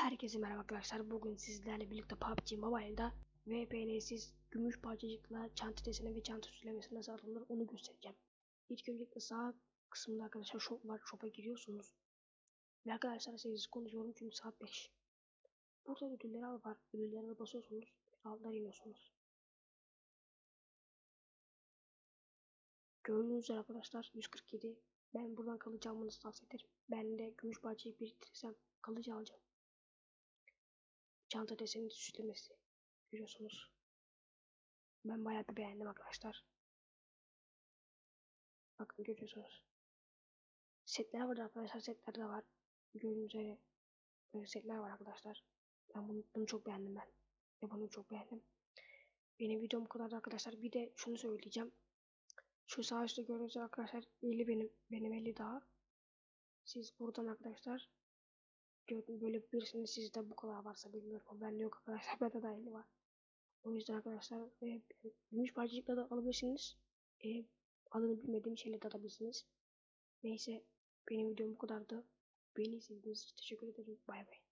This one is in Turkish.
Herkese merhaba arkadaşlar. Bugün sizlerle birlikte PUBG Mobile'da VPN'siz gümüş parçacıkla çanta deseni ve çanta süslemesi nasıl alınır onu göstereceğim. İlk öncelikle sağ kısmında arkadaşlar shop var. Shop'a giriyorsunuz. Ve arkadaşlar sessiz konuşuyorum çünkü saat 5. Burada ödülleri al var. Ödüllerine basıyorsunuz. Altlara iniyorsunuz. Gördüğünüz üzere arkadaşlar 147. Ben buradan kalıcı almanızı tavsiye ederim. Ben de gümüş parçayı biriktirirsem kalıcı alacağım çanta deseni süslemesi görüyorsunuz. Ben bayağı bir beğendim arkadaşlar. Bakın görüyorsunuz. Setler var arkadaşlar. Setler de var. Gördüğünüz üzere böyle setler var arkadaşlar. Ben bunu, bunu çok beğendim ben. Ve bunu çok beğendim. Benim videom bu kadar arkadaşlar. Bir de şunu söyleyeceğim. Şu sağ üstte gördüğünüz arkadaşlar 50 benim benim 50 daha. Siz buradan arkadaşlar gördüm böyle birisinin sizde bu kadar varsa bilmiyorum ama bende yok arkadaşlar bende dahili var. O yüzden arkadaşlar e, gümüş parçacıkla da alabilirsiniz. E, adını bilmediğim şeyle de alabilirsiniz. Neyse benim videom bu kadardı. Beni izlediğiniz için teşekkür ederim. Bay bay.